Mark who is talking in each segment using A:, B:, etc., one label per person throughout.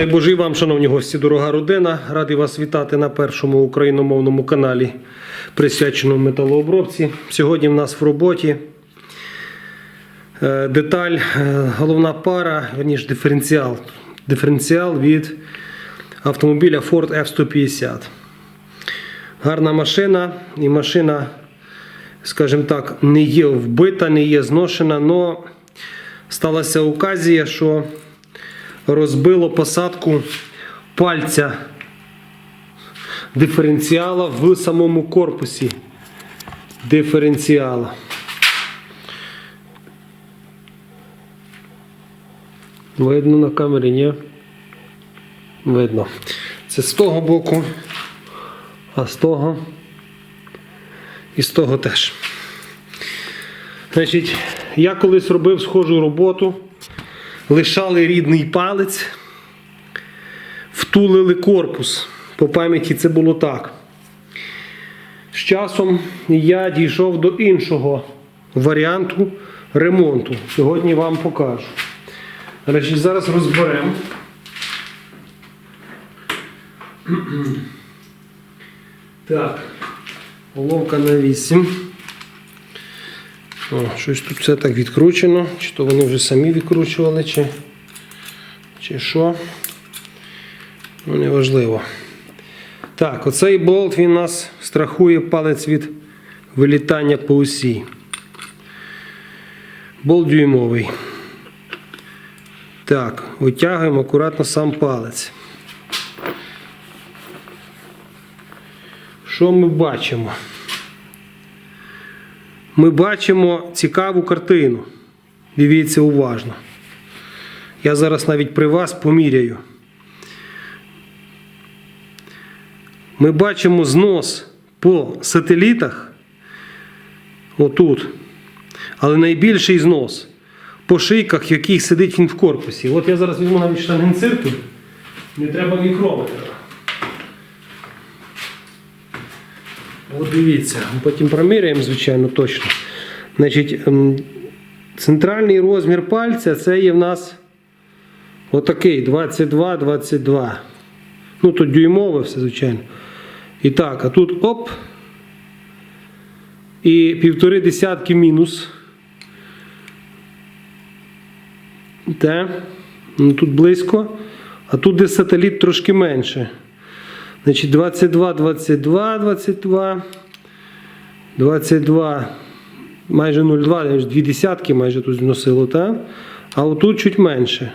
A: Дай Божий вам, шановні гості, дорога родина. Радий вас вітати на першому україномовному каналі, присвяченому металообробці. Сьогодні в нас в роботі е, деталь, е, головна пара, верніше диференціал. Диференціал від автомобіля Ford F-150. Гарна машина, і машина, скажімо так, не є вбита, не є зношена, але сталася оказія, що розбило посадку пальця диференціала в самому корпусі диференціала. Видно на камері, ні? Видно. Це з того боку, а з того і з того теж. Значить, я колись робив схожу роботу лишали рідний палець, втулили корпус. По пам'яті це було так. З часом я дійшов до іншого варіанту ремонту. Сьогодні вам покажу. Зараз розберемо. Так, головка на 8. О, щось тут все так відкручено. Чи то вони вже самі відкручували, чи, чи що. Ну, неважливо. Так, оцей болт він нас страхує палець від вилітання по осі. Болт дюймовий. Так, витягуємо акуратно сам палець. Що ми бачимо? Ми бачимо цікаву картину. Дивіться уважно. Я зараз навіть при вас поміряю. Ми бачимо знос по сателітах. Отут. Але найбільший знос по шийках, в яких сидить він в корпусі. От я зараз візьму навіть штангенцирки. Не треба мікрометра. От дивіться, потім проміряємо, звичайно, точно. Значить, ем, центральний розмір пальця це є в нас отакий 22-22. Ну, тут дюймове все, звичайно. І так, а тут оп. І півтори десятки мінус. Те. Ну, тут близько. А тут де сателіт трошки менше. Значить, 22, 22, 22, 22, майже 0,2, дві десятки майже тут зносило, так? А отут чуть менше.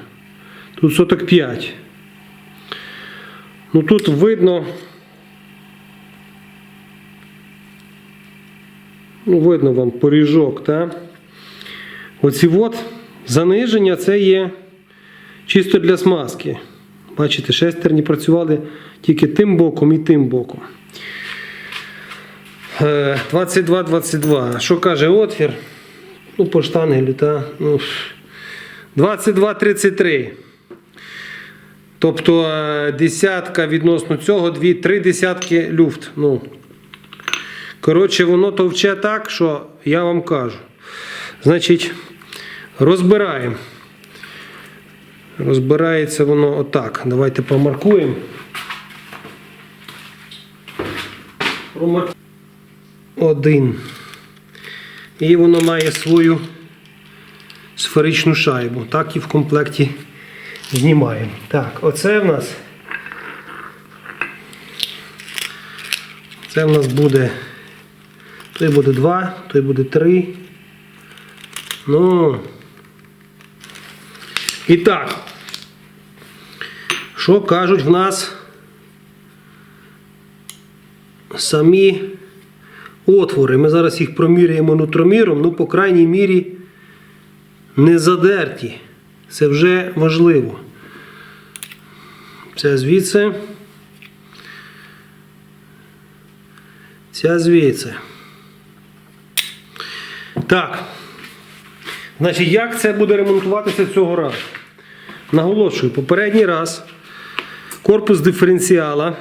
A: Тут соток 5. Ну тут видно. Ну, видно вам поріжок, так? Оці от заниження це є чисто для смазки. Бачите, шестерні працювали тільки тим боком і тим боком. 22-22. Що каже отвір? Ну, по штангелю, та? Ну, 22-33. Тобто е, десятка відносно цього, дві, три десятки люфт. Ну. Коротше, воно товче так, що я вам кажу. Значить, розбираємо. Розбирається воно отак. Давайте помаркуємо. Один. І воно має свою сферичну шайбу. Так і в комплекті знімаємо. Так, оце в нас. Це в нас буде. Той буде 2, той буде 3. Ну. І так, що кажуть в нас самі отвори? Ми зараз їх проміряємо нутроміром, ну, по крайній мірі, не задерті. Це вже важливо. Це звідси. Ця звідси. Так. Значить, як це буде ремонтуватися цього разу? Наголошую, попередній раз корпус диференціала.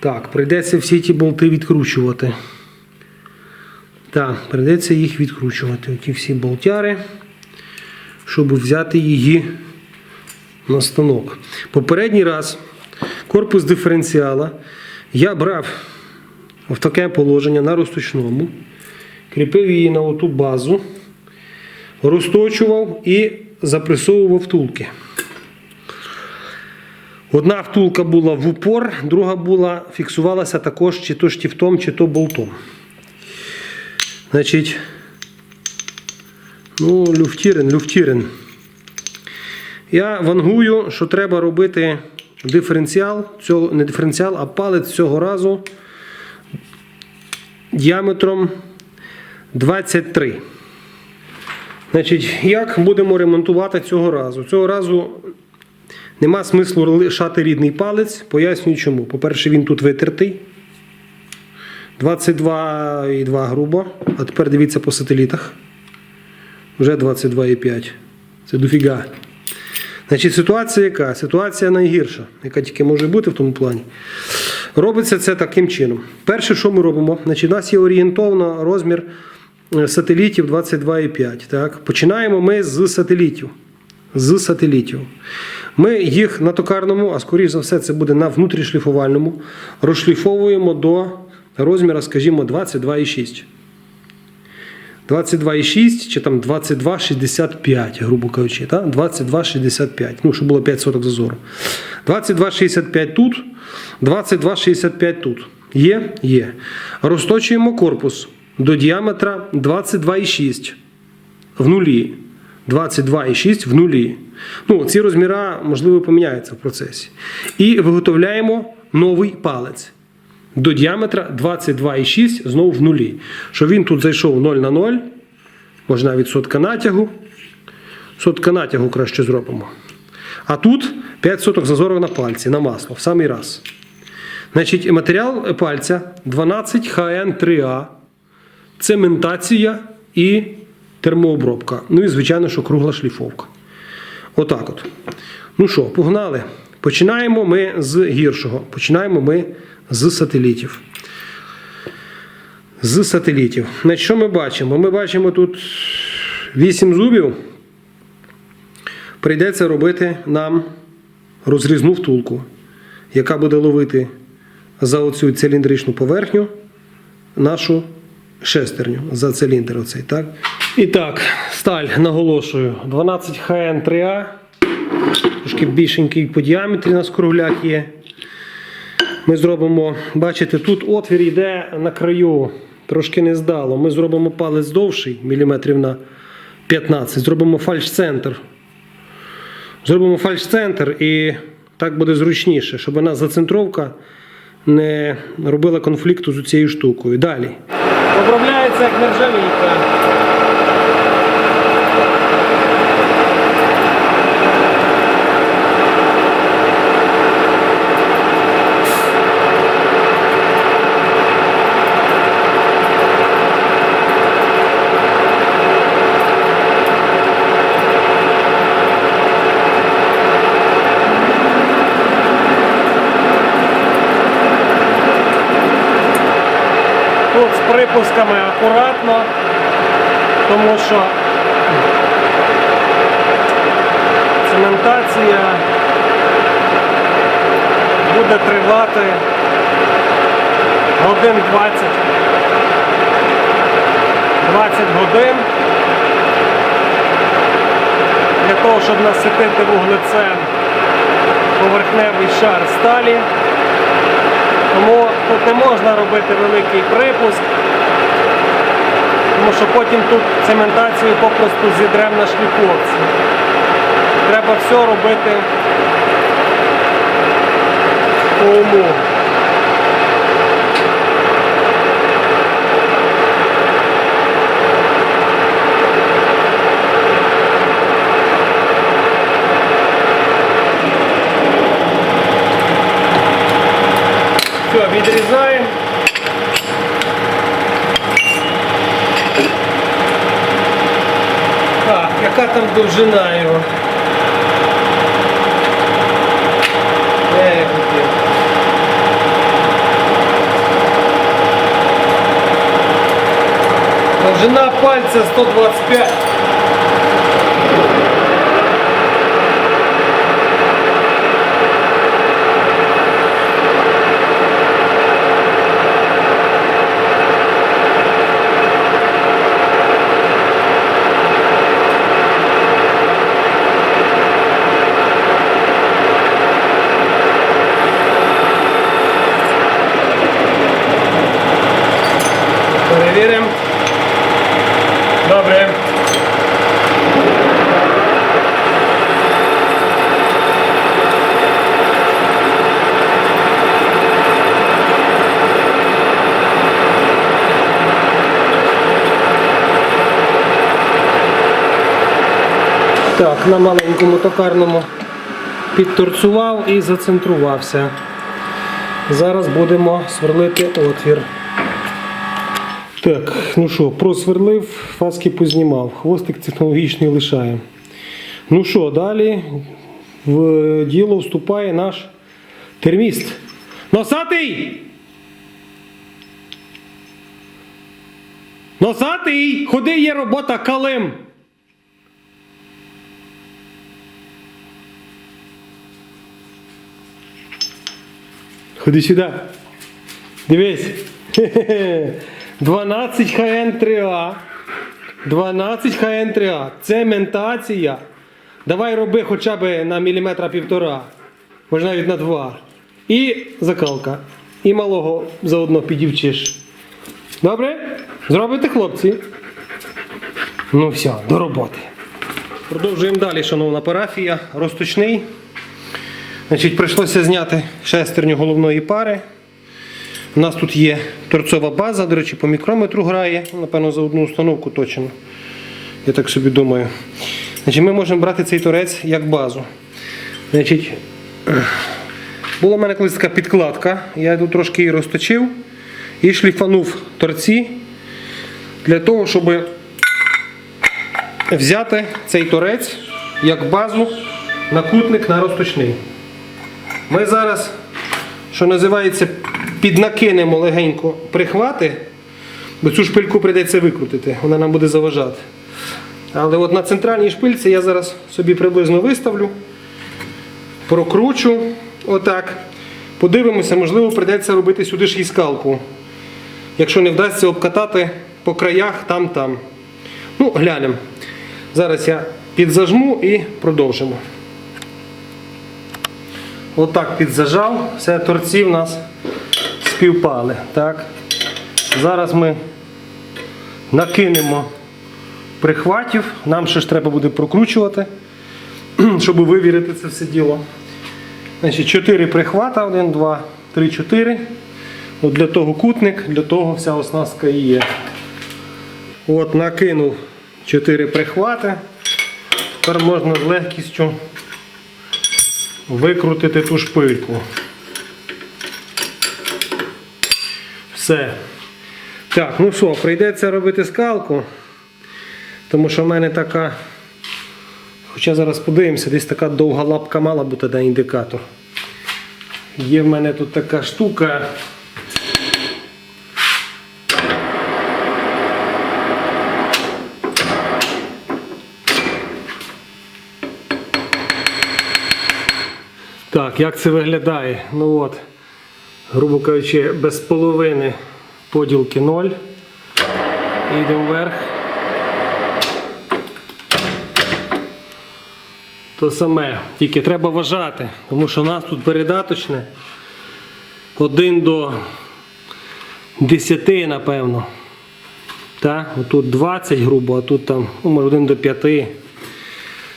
A: Так, прийдеться всі ті болти відкручувати. Так, прийдеться їх відкручувати. Оті всі болтяри, щоб взяти її на станок. Попередній раз корпус диференціала я брав в таке положення на розточному, кріпив її на оту базу, розточував і запресовував втулки. Одна втулка була в упор, друга була, фіксувалася також чи то штифтом, чи то болтом. Значить, ну, люфтірен, люфтірен. Я вангую, що треба робити диференціал, цього, не диференціал, а палець цього разу діаметром 23. Значить, як будемо ремонтувати цього разу? Цього разу нема смислу лишати рідний палець. Пояснюю чому. По-перше, він тут витертий. 22,2 грубо. А тепер дивіться по сателітах. Вже 22,5. Це дофіга. Значить, ситуація яка? Ситуація найгірша, яка тільки може бути в тому плані. Робиться це таким чином. Перше, що ми робимо, значить, у нас є орієнтовно розмір сателітів 22,5. Так? Починаємо ми з сателітів. З сателітів. Ми їх на токарному, а скоріш за все, це буде на внутрішліфувальному, розшліфовуємо до розміру, скажімо, 22,6. 22,6 чи там 22,65, грубо кажучи. Так? 22,65. Ну, щоб було 5 соток зазору. 22,65 тут, 22,65 тут. Є? Є. Розточуємо корпус до діаметра 22,6 в нулі. 22,6 в нулі. Ну, ці розміри, можливо, поміняються в процесі. І виготовляємо новий палець до діаметра 22,6 знову в нулі. Щоб він тут зайшов 0 на 0, може навіть сотка натягу. Сотка натягу краще зробимо. А тут 5 соток зазору на пальці, на масло, в самий раз. Значить, матеріал пальця 12 HN3A, цементація і термообробка. Ну і, звичайно, що кругла шліфовка. Отак от. Ну що, погнали. Починаємо ми з гіршого. Починаємо ми з сателітів. З сателітів. Значить, що ми бачимо? Ми бачимо тут 8 зубів. Прийдеться робити нам розрізну втулку, яка буде ловити за оцю циліндричну поверхню нашу шестерню за циліндр. Оцей, так? І так, сталь наголошую. 12 ХН 3А. Трошки більшенький по діаметрі у нас є. Ми зробимо, бачите, тут отвір йде на краю, трошки не здало. Ми зробимо палець довший, міліметрів на 15. Зробимо фальш-центр. Зробимо фальш-центр і так буде зручніше, щоб нас зацентровка не робила конфлікту з цією штукою. Далі. Обробляється як нержавійка. Тут з припусками акуратно, тому що цементація буде тривати годин 20. 20 годин для того, щоб наситити вуглецем поверхневий шар сталі. Тому тут не можна робити великий припуск, тому що потім тут цементацію попросту зідрем на шліфовці. Треба все робити по уму. Все, відрізаємо. Так, яка там довжина його? Де я хотів? Довжина пальця 125. Перевіримо. Добре. Так, на маленькому токарному підторцував і зацентрувався. Зараз будемо сверлити отвір. Так, ну що, просверлив, фаски познімав. Хвостик технологічний лишаємо. Ну що, далі в діло вступає наш терміст. Носатий! Носатий! Ходи, є робота калим! Ходи сюди. Дивись. Хе-хе-хе. 12 ХН3А. 12 ХН3А. Цементація. Давай роби хоча б на міліметра півтора. Може навіть на два. І закалка. І малого заодно підівчиш. Добре? Зробите, хлопці? Ну все, до роботи. Продовжуємо далі, шановна парафія. Розточний. Значить, прийшлося зняти шестерню головної пари. У нас тут є торцова база, до речі, по мікрометру грає, напевно, за одну установку точно. Я так собі думаю. Значить, Ми можемо брати цей торець як базу. Значить, була в мене колись така підкладка, я тут трошки її розточив і шліфанув торці для того, щоб взяти цей торець як базу на кутник на розточний. Ми зараз, що називається, піднакинемо легенько прихвати, бо цю шпильку прийдеться викрутити, вона нам буде заважати. Але от на центральній шпильці я зараз собі приблизно виставлю, прокручу отак. Подивимося, можливо, прийдеться робити сюди ж і скалку. Якщо не вдасться обкатати по краях там-там. Ну, глянемо. Зараз я підзажму і продовжимо. Отак підзажав, все торці в нас співпали. Так. Зараз ми накинемо прихватів, нам ще ж треба буде прокручувати, щоб вивірити це все діло. Значить, 4 прихвата, 1, 2, 3, 4. От для того кутник, для того вся оснастка і є. От накинув 4 прихвати. Тепер можна з легкістю викрутити ту шпильку. Все. Так, ну що, прийдеться робити скалку, тому що в мене така, хоча зараз подивимося, десь така довга лапка мала бути на індикатор. Є в мене тут така штука. Так, як це виглядає? Ну от, грубо кажучи, без половини поділки 0. Йдемо вверх. То саме, тільки треба вважати, тому що у нас тут передаточне 1 до 10, напевно. Так, Тут 20 грубо, а тут там ну, може 1 до 5.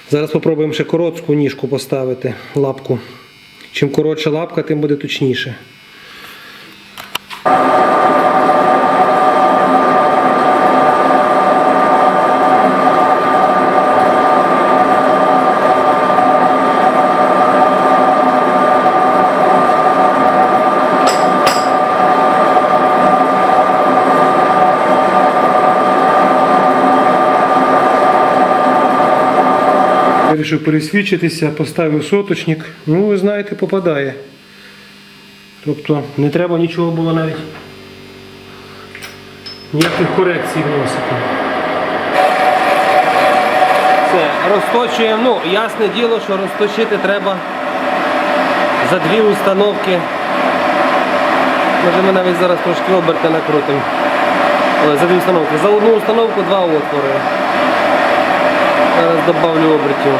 A: Зараз спробуємо ще коротку ніжку поставити, лапку. Чим коротша лапка, тим буде точніше. Вирішив пересвідчитися, поставив соточник. Ну, ви знаєте, попадає. Тобто не треба нічого було навіть ніяких корекцій вносити. Все, розточуємо. Ну, ясне діло, що розточити треба за дві установки. Може ми навіть зараз трошки оберти накрутимо. За дві установки. За одну установку два отвори. Зараз добавлю обертів.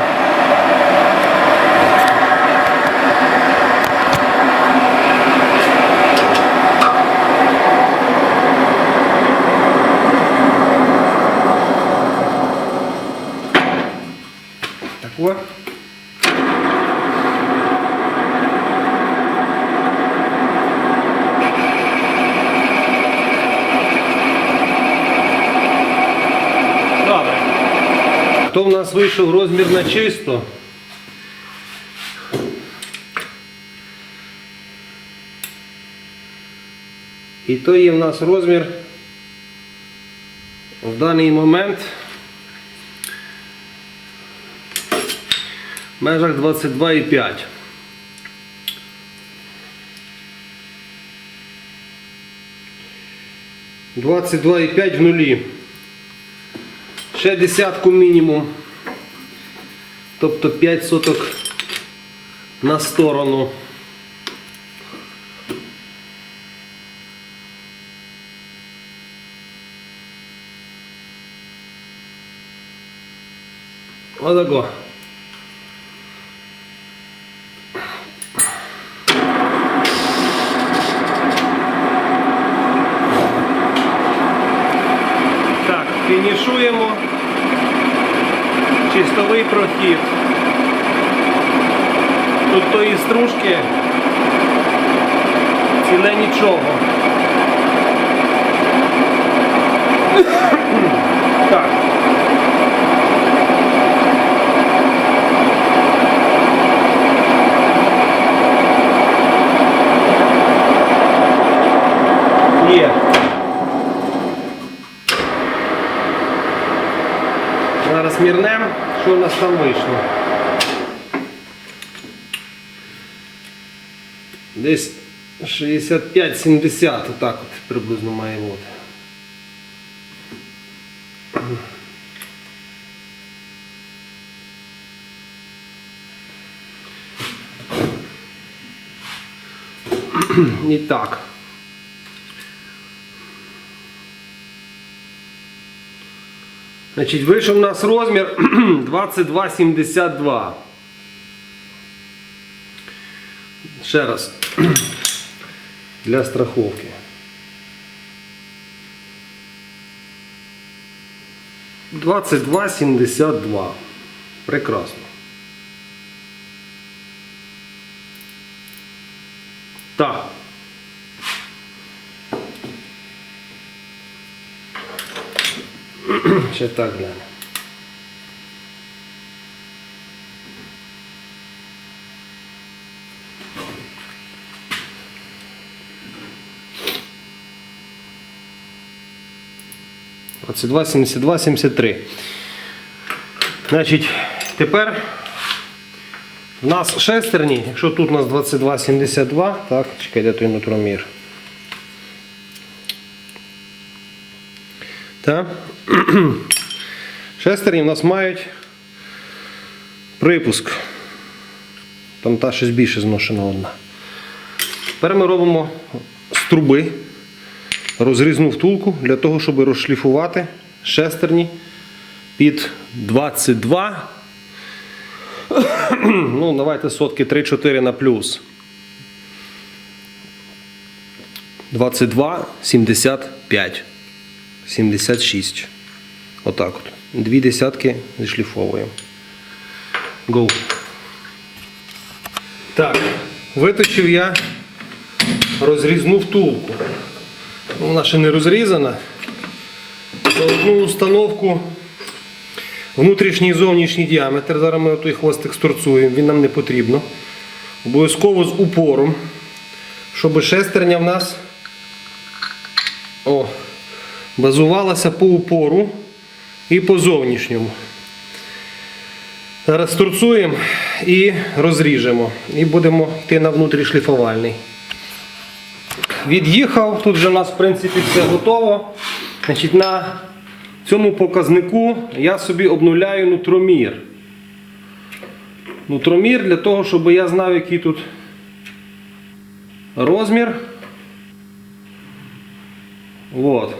A: Так, о. То в нас вийшов розмір на чисто. І то є в нас розмір в даний момент в межах 22,5. Двадцять два і п'ять в нулі. Ще десятку мінімум. Тобто 5 соток на сторону. Отако. Стружки ціле нічого. Так. Є. Зараз мірнем, що у нас там вийшло. Десь 65-70, отак от приблизно має бути. І так. Значить, вийшов у нас розмір 22,72. Ще раз. Для страховки. Двадцять два сімдесят два. Прекрасно. Так. Ще так глянемо. Двадцять два, сімдесят два, сімдесят три. Значить, тепер у нас шестерні, якщо тут у нас 22,72, так, чекай, де той нутромір. Так. Шестерні в нас мають припуск. Там та щось більше зношена одна. Тепер ми робимо з труби розрізну втулку для того, щоб розшліфувати шестерні під 22. Ну, давайте сотки 3-4 на плюс. 22, 75. 76. Отак от. Дві десятки зішліфовуємо. Go. Так, виточив я розрізну втулку. Вона ще не розрізана. За одну установку внутрішній і зовнішній діаметр. Зараз ми той хвостик сторцуємо, він нам не потрібно. Обов'язково з упором, щоб шестерня в нас. О, базувалася по упору і по зовнішньому. Зараз торцуємо і розріжемо. І будемо йти на внутрішліфувальний. Від'їхав, тут вже у нас в принципі все готово. Значить, на цьому показнику я собі обнуляю нутромір. Нутромір для того, щоб я знав, який тут розмір. От.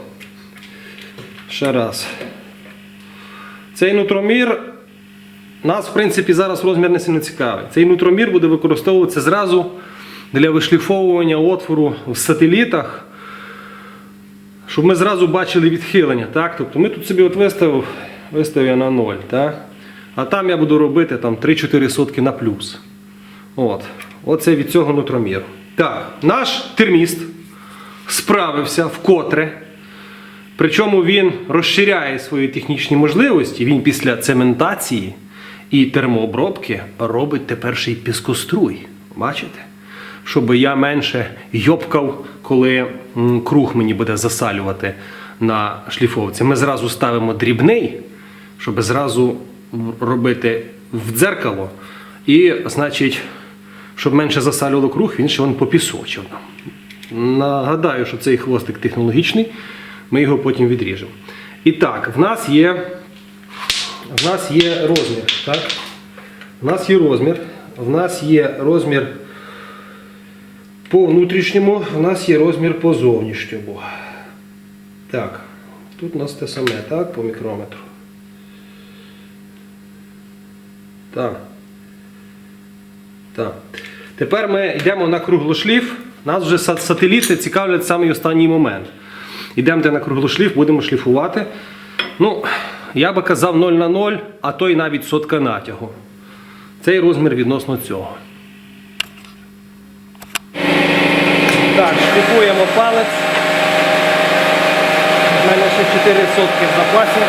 A: Ще раз. Цей нутромір нас, в принципі, зараз розмір не цікавий. Цей нутромір буде використовуватися зразу для вишліфовування отвору в сателітах, щоб ми зразу бачили відхилення. Так? Тобто ми тут собі от виставив, виставив я на 0. Так? А там я буду робити 3-4 сотки на плюс. От. Оце від цього нутроміру. Так, наш терміст справився вкотре. Причому він розширяє свої технічні можливості. Він після цементації і термообробки робить тепер ще й піскоструй. Бачите? Щоб я менше йопкав, коли круг мені буде засалювати на шліфовці. Ми зразу ставимо дрібний, щоб зразу робити в дзеркало. І, значить, щоб менше засалювало круг, він ще він попісочив. Нагадаю, що цей хвостик технологічний, ми його потім відріжемо. І так, в нас є, в нас є розмір. Так? В нас є розмір. В нас є розмір по внутрішньому, в нас є розмір по зовнішньому. Так, тут у нас те саме, так, по мікрометру. Так. Так. Тепер ми йдемо на круглошліф. Нас вже сателіти цікавлять самий останній момент. Йдемо на круглошліф, будемо шліфувати. Ну, я би казав 0 на 0, а то й навіть сотка натягу. Цей розмір відносно цього. Так, шліфуємо палець. У мене ще 4 сотки в запасі.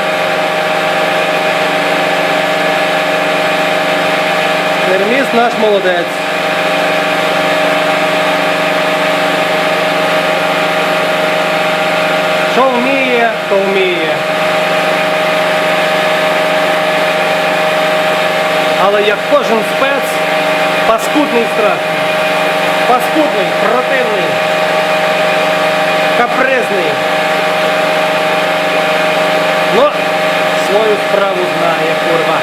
A: Терміст наш молодець. Що вміє, то вміє. Але як кожен спец, паскудний страшний. Паскудний, противний, капризний. Ну, свою справу знає, курва.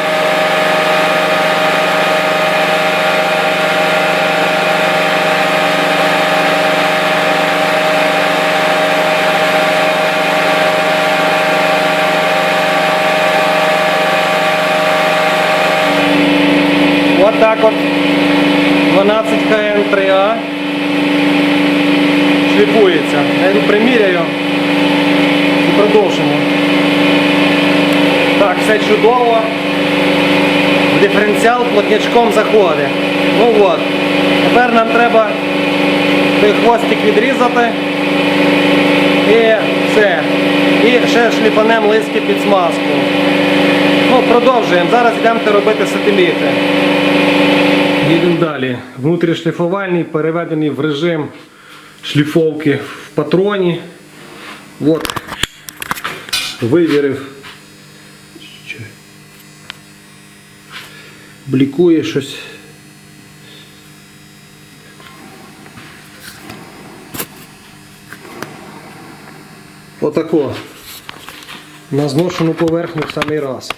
A: Вот так от 12 КН 3А шліфується. Я йду приміряю і продовжимо. Так, все чудово. В диференціал плотнячком заходить. Ну от. Тепер нам треба той хвостик відрізати. І все. І ще лиски під смазку. Ну, продовжуємо. Зараз йдемо робити сателіти. Їдемо далі. Внутрішшліфувальний переведений в режим шліфовки в патроні. От. Вивірив. Блікує щось. Отако. На зношену поверхню в самий раз.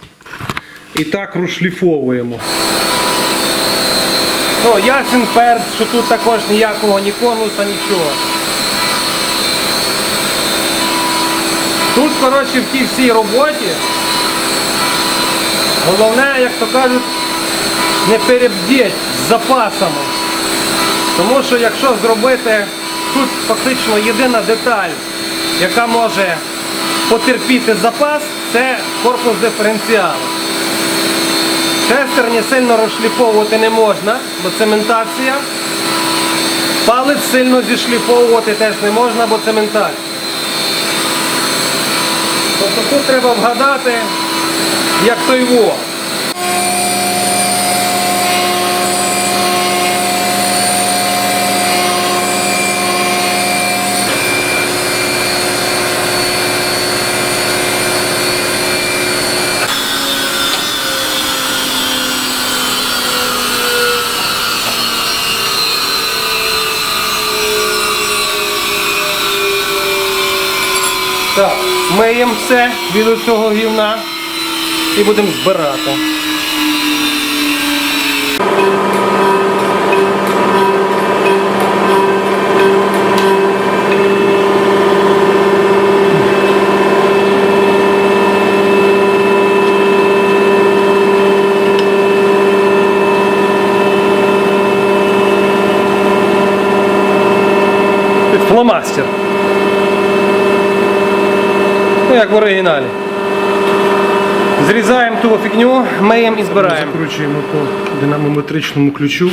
A: І так розшліфовуємо. Ну, ясен перт, що тут також ніякого ні конуса, нічого. Тут, коротше, в тій всій роботі. Головне, як то кажуть, не перебдіть з запасами. Тому що якщо зробити тут фактично єдина деталь, яка може потерпіти запас, це корпус диференціалу. Шестерні сильно розшліфовувати не можна, бо цементація. Палець сильно зішліфовувати теж не можна, бо цементація. Тобто тут треба вгадати, як той во. Так, миємо все від цього гівна і будемо збирати. Під фломастер. Ну, як в оригіналі. Зрізаємо ту фігню, миємо і збираємо.
B: Закручуємо по динамометричному ключу.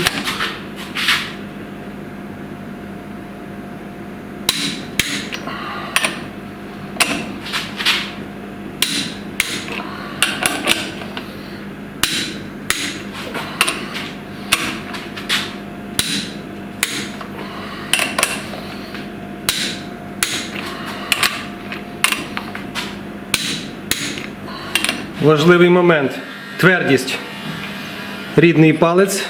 A: Важливий момент. Твердість. Рідний палець.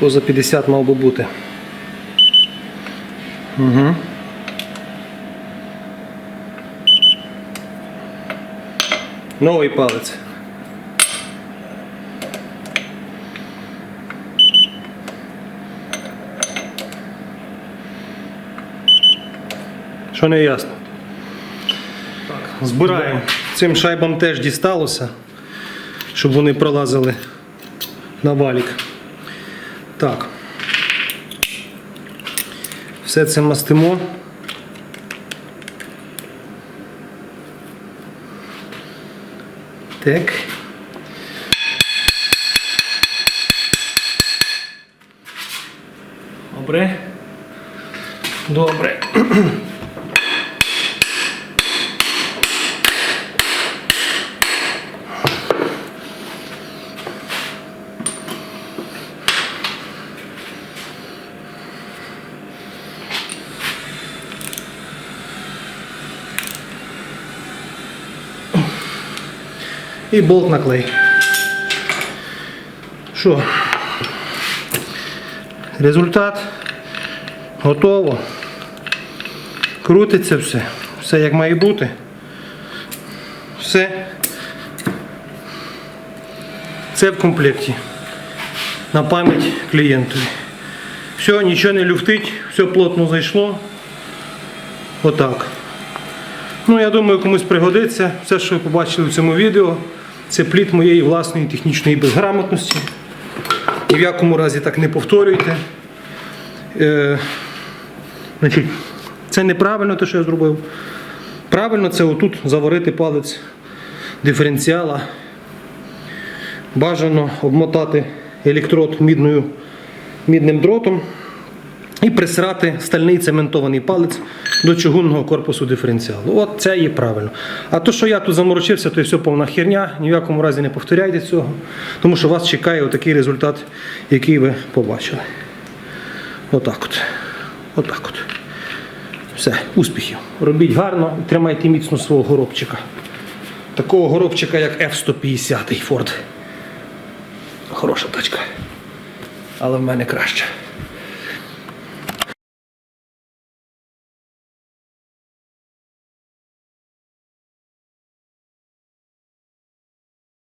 A: Поза 50 мав би бути. Угу. Новий палець. Що не ясно? Так, збираємо. Цим шайбам теж дісталося, щоб вони пролазили на валік. Так. Все це мастимо. Так. Добре. Добре. І болт на клей. Що? Результат готово. Крутиться все. Все як має бути. Все. Це в комплекті. На пам'ять клієнтові. Все, нічого не люфтить, все плотно зайшло. Отак. Ну, я думаю, комусь пригодиться. Все, що ви побачили в цьому відео, це плід моєї власної технічної безграмотності. Ні в якому разі так не повторюйте. Е, значить, це неправильно те, що я зробив. Правильно це отут заварити палець диференціала. Бажано обмотати електрод мідною, мідним дротом і присрати стальний цементований палець до чугунного корпусу диференціалу. От це є правильно. А то, що я тут заморочився, то все повна херня. Ні в якому разі не повторяйте цього, тому що вас чекає отакий результат, який ви побачили. Отак от. Отак от. Все, успіхів. Робіть гарно і тримайте міцно свого горобчика. Такого горобчика, як F-150 Ford. Хороша тачка. Але в мене краще.